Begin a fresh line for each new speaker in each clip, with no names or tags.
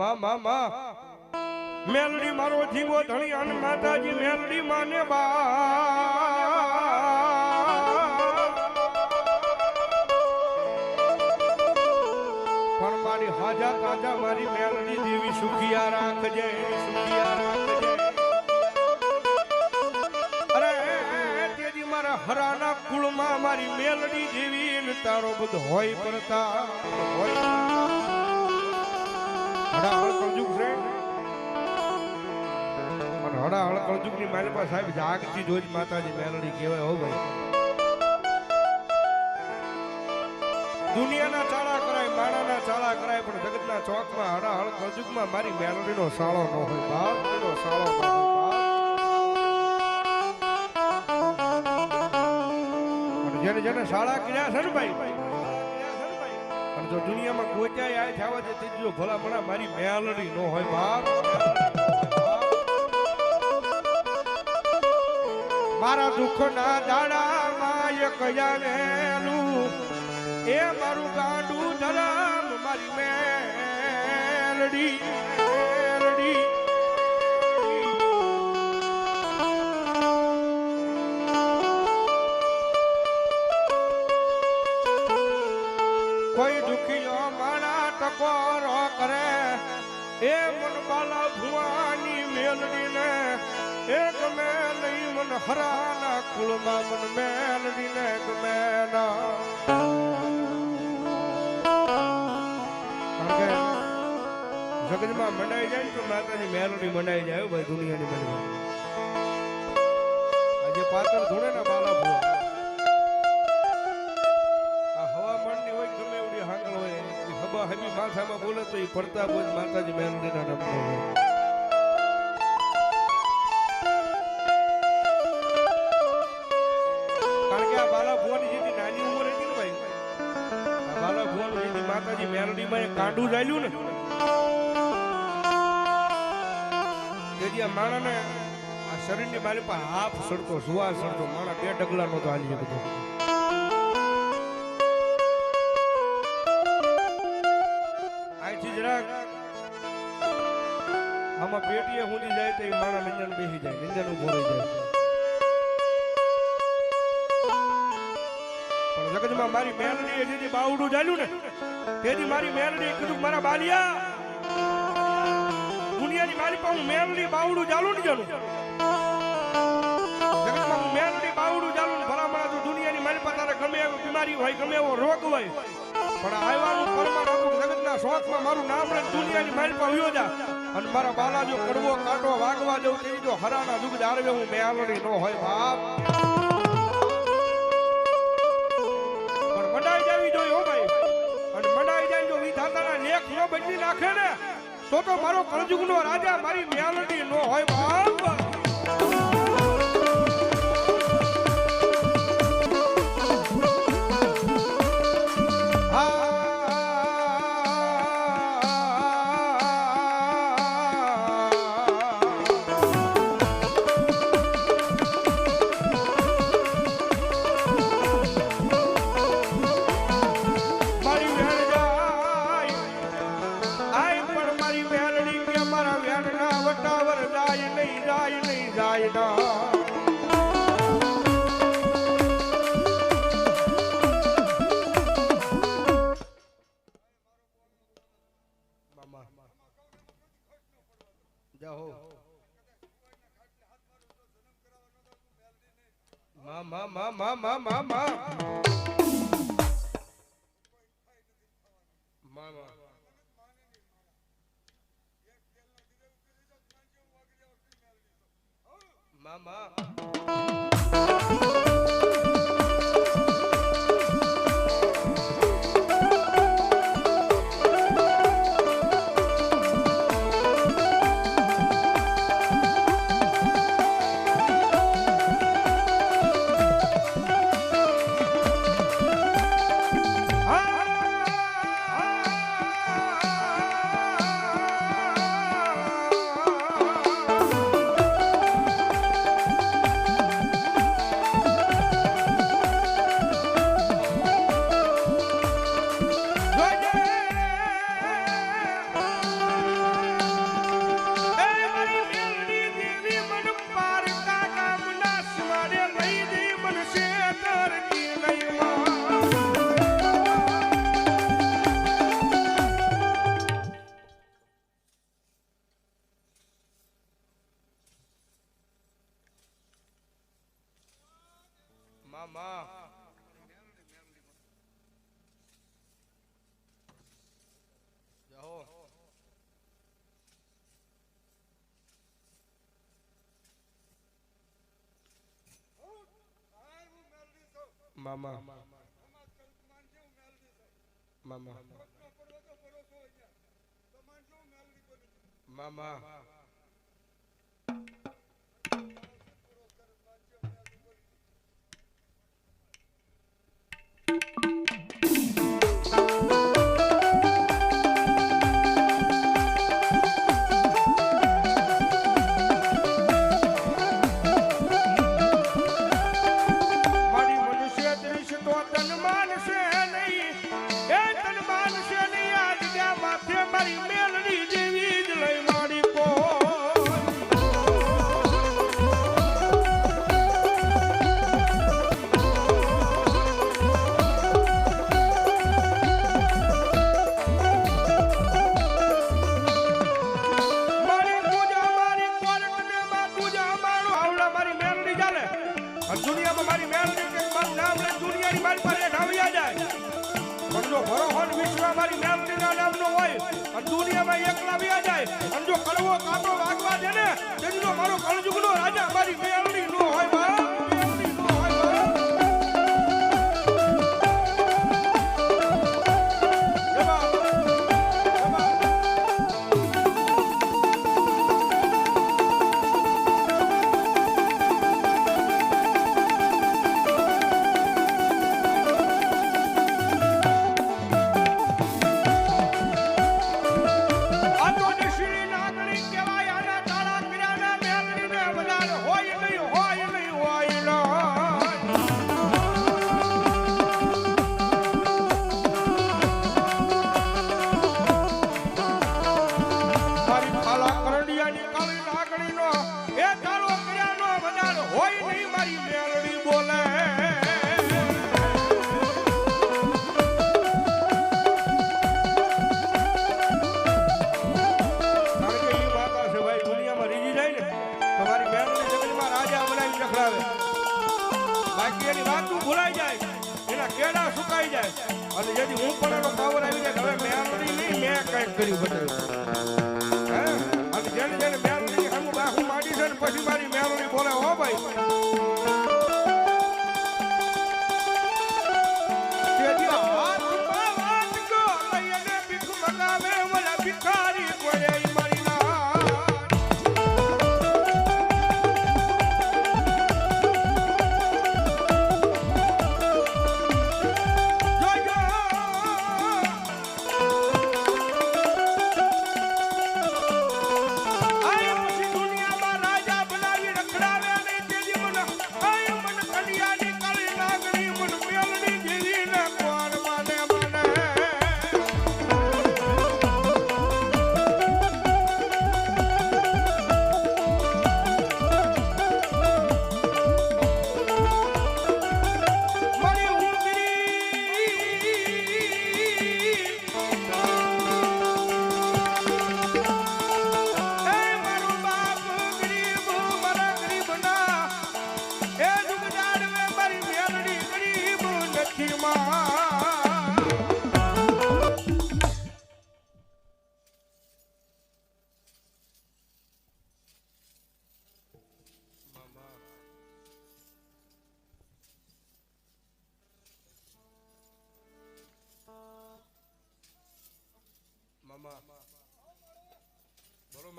મા મા મા મેલડી મારો જીવો ધણી અને માતાજી મેલડી માને બા. પણ મારી હાજા તાજા મારી મેલડી દેવી સુખિયા રાખજે સુખિયા રાખજે. અરે મારા હરાના કુળમાં મારી મેલડી દેવી તારો બધો હોય પરતા હોય. હડા હળ કળજુગ છે. અને હડા હળ કળજુગની મારી પાસે સાહેબ જાગતી જોજ માતાજી મેલડી કહેવાય, હો ભાઈ. દુનિયાના ચાળા કરાય, માણાના ચાળા કરાય, પણ જગતના ચોકમાં હડા હળ કળજુગમાં મારી મેલડીનો સાળો ન હોય સાળો જેને જેને શાળા કર્યા છે ને ભાઈ જો દુનિયામાં ગોચાય આ થવા છે તેજો ભલામણા મારી મેલડી નો હોય બાપ. મારા દુઃખના દાડામાં એક જાનેલું એ મારું ગાંડું ધરામ મારી મેલડી મેલડી. દુખીયો માણા ટકોરો કરે. એ મન બાલા ભુવાની મેલડીને એ ગમે નહીં મન હરાના કુળમાં મન મેલડીને ગમે જગતમાં મનાઈ જાય તો માતાની મેલડી મનાઈ જાય ભાઈ દુનિયાની મનાઈ આજે પાત્ર ધોળે ને બાલા ભુવા. હબા હબી માથામાં બોલે તો એ પડતા બોજ માતાજી મેલડીના નામનો હોય. કારણ કે આ બાલા ભુવાની ને ભાઈ, આ બાલા માતાજી મેલડીમાં એ કાંડું ચાલ્યું ને, તેથી આ માણાને આ શરીરની બારી પર હાફ સડતો સુવા સડતો, માણા બે ડગલા તો હાલી શકતો હુંજી જાય તો એ માણા નિંજન બેસી જાય નિંજન ઊભો રહી જાય. પણ જગતમાં મારી મેલડી જેથી બાવડું ચાલ્યું ને, તેથી મારી મેલડી કીધું મારા બાલિયા, દુનિયાની મારી પાસે મેલડી બાવડું ચાલું ને ચાલુ. જગતમાં મેલડી બાવડું ચાલુ ને ભલામણા તો દુનિયાની મારી પાસે ગમે એવી બીમારી હોય, ગમે એવો રોગ હોય, પણ આવ્યાનું પરમા રાખું જગતના શોખમાં મારું નામ દુનિયાની મારી પાસે વયો જા. અને મારા બાલા જો કડવો, કાંટો વાગવા જવું તેવી જો હરાના દુઃખ જાળવે હું મેલડી નો હોય બાપ. પણ મંડાઈ જાવી જોઈએ હો ભાઈ. અને મંડાઈ જાય જો વિધાતાના લેખ ન નાખે ને. તો તો મારો કળજુગનો રાજા, મારી મેલડી નો હોય બાપ. મામા જાઓ. મા મા. મામા મામા મામા તન નામનો હોય અને દુનિયામાં એકલા વ્યા જાય. અને જો કડવો કાપડો વાગવા દે ને જો મારો કળજુગનો રાજા મારી રખડાવે બાકી એની વાત ભૂલાઈ જાય એના કેડા સુકાઈ જાય અને જેથી હું પણ એનો હવે નહીં મેં કંઈક કર્યું જેને જેને ને પછી મારી મેલડી બોલે, હો ભાઈ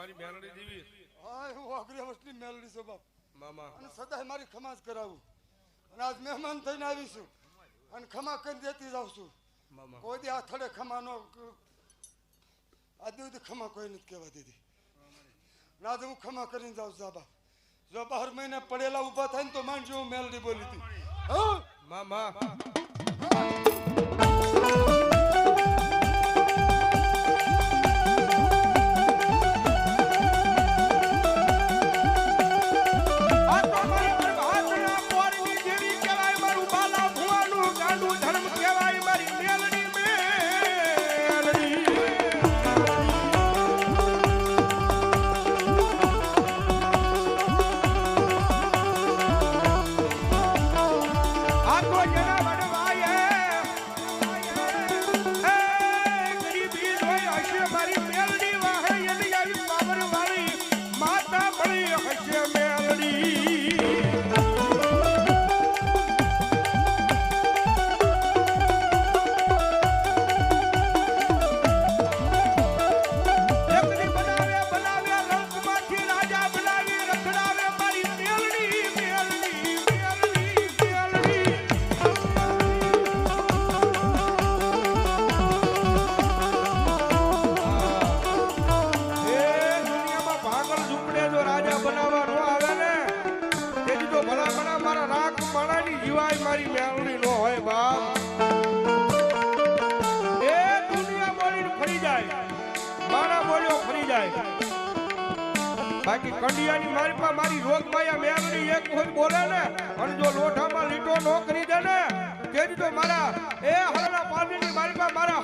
મારી મેલડી જીવી.
હા હું આખરી વર્ષની મેલડી છું બાપ.
મામા.
અને સદાય મારી ખમા જ કરાવું. અને આજ મહેમાન થઈને આવીશું અને ખમા કરી દેતી જાઉં છું.
મામા.
કોઈ દી આથડે થડે ખમા નો આજ સુધી ખમા કોઈ નથી કહેવા દીધી. અને આજે હું ખમા કરીને જાઉં છું બાપ. જો બાર મહિને પડેલા ઊભા થાય ને તો માનજો હું મેલડી બોલી હતી. હા?
મામા. ફરી જાય. બાકી કંડિયાની મારી પા મારી રોગ માયા મેમરી એક હોય બોલે ને. અને જો લોઠામાં લીટો નો કરી દે ને તેજ તો મારા એ હરણા પાણીની મારી પા મારા